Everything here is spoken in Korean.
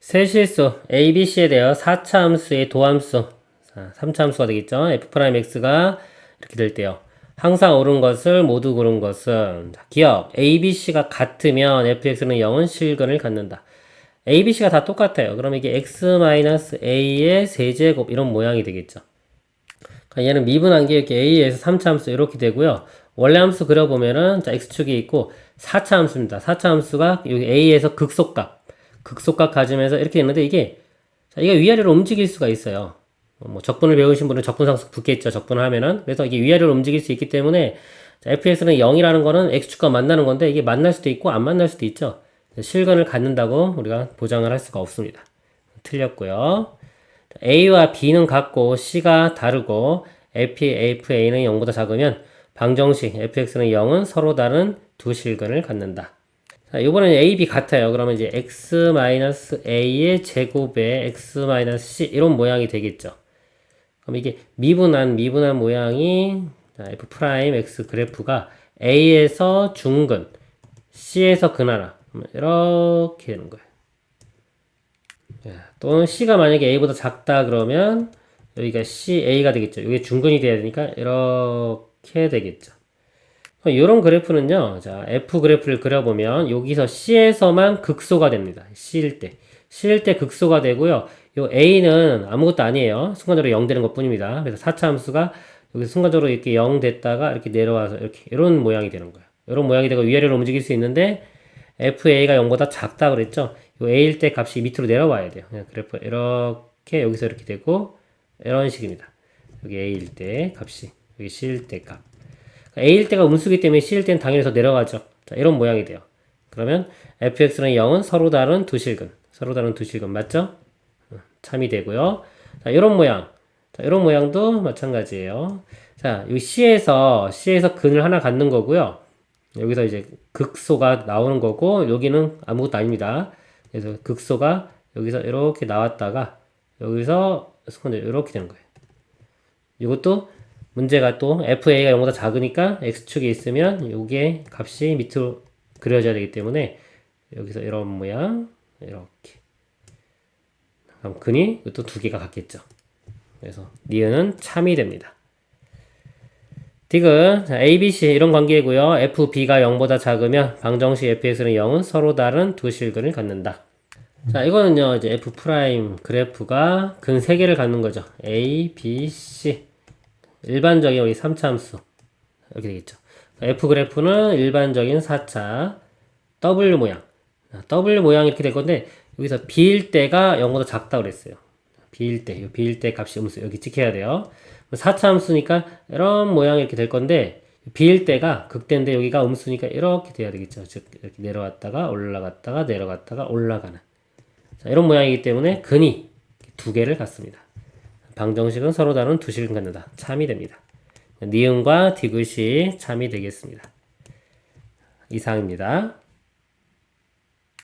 세실수 A, B, C에 대하여 4차 함수의 도함수 자, 3차 함수가 되겠죠. F'X가 이렇게 될 때요. 항상 옳은 것을 모두 고른 것은 자, 기억 A, B, C가 같으면 fx는 0은 실근을 갖는다. A, B, C가 다 똑같아요. 그럼 이게 x-a의 세제곱 이런 모양이 되겠죠. 그러니까 얘는 미분한 게 이렇게 a에서 3차 함수 이렇게 되고요. 원래 함수 그려보면은 자 x축이 있고 4차 함수입니다. 4차 함수가 여기 a에서 극속값 극속값 가지면서 이렇게 있는데 이게 자, 이게 위아래로 움직일 수가 있어요. 어, 뭐 적분을 배우신 분은 적분 상수 붙겠죠. 적분을 하면은 그래서 이게 위아래로 움직일 수 있기 때문에 자, fx는 0이라는 거는 x축과 만나는 건데 이게 만날 수도 있고 안 만날 수도 있죠. 실근을 갖는다고 우리가 보장을 할 수가 없습니다. 틀렸고요. A와 B는 같고 C가 다르고 F, FA는 0보다 작으면 방정식 fx는 0은 서로 다른 두 실근을 갖는다. 자, 이번에는 A, B 같아요. 그러면 이제 x-a의 제곱에 x-c 이런 모양이 되겠죠. 그럼 이게 미분한 미분한 모양이 자, f 프라임 x 그래프가 A에서 중근, C에서 근하나 이렇게 되는 거예요. 또는 C가 만약에 A보다 작다 그러면 여기가 C, A가 되겠죠. 이게 중근이 돼야 되니까 이렇게 되겠죠. 이런 그래프는요, 자, F 그래프를 그려보면 여기서 C에서만 극소가 됩니다. C일 때. C일 때 극소가 되고요. 요 A는 아무것도 아니에요. 순간적으로 0 되는 것 뿐입니다. 그래서 4차 함수가 여기 순간적으로 이렇게 0 됐다가 이렇게 내려와서 이렇게 이런 모양이 되는 거예요. 이런 모양이 되고 위아래로 움직일 수 있는데 FA가 0보다 작다 그랬죠? 요 A일 때 값이 밑으로 내려와야 돼요. 그냥 그래프 이렇게 여기서 이렇게 되고 이런 식입니다. 여기 A일 때 값이 여기 C일 때 값. A일 때가 음수기 때문에 C일 때는 당연히 더 내려가죠. 자, 이런 모양이 돼요. 그러면 fx는 0은 서로 다른 두 실근. 서로 다른 두 실근 맞죠? 어, 참이 되고요. 자, 이런 모양. 자, 이런 모양도 마찬가지예요. 자, 이 C에서 C에서 근을 하나 갖는 거고요. 여기서 이제 극소가 나오는 거고 여기는 아무것도 아닙니다. 그래서 극소가 여기서 이렇게 나왔다가 여기서 이렇게 되는 거예요. 이것도 문제가 또 FA가 0보다 작으니까 X축에 있으면 요게 값이 밑으로 그려져야 되기 때문에 여기서 이런 모양 이렇게 그럼 근이 또 두 개가 같겠죠. 그래서 니은은 참이 됩니다. 디귿 A, B, C 이런 관계고요. F, B가 0보다 작으면 방정식 fx는 0은 서로 다른 두 실근을 갖는다. 자, 이거는요. 이제 F 프라임 그래프가 근 3개를 갖는 거죠. A, B, C. 일반적인 우리 3차 함수. 이렇게 되겠죠. F 그래프는 일반적인 4차 W 모양. W 모양 이렇게 될 건데 여기서 B일 때가 0보다 작다 그랬어요. B일 때, B일 때 값이 음수 여기 찍혀야 돼요. 4차 함수니까 이런 모양 이렇게 될 건데 B일 때가 극대인데 여기가 음수니까 이렇게 돼야 되겠죠. 즉 이렇게 내려왔다가 올라갔다가 내려갔다가 올라가는 자, 이런 모양이기 때문에 근이 두 개를 갖습니다. 방정식은 서로 다른 두 식을 갖는다. 참이 됩니다. 니은과 디귿이 참이 되겠습니다. 이상입니다.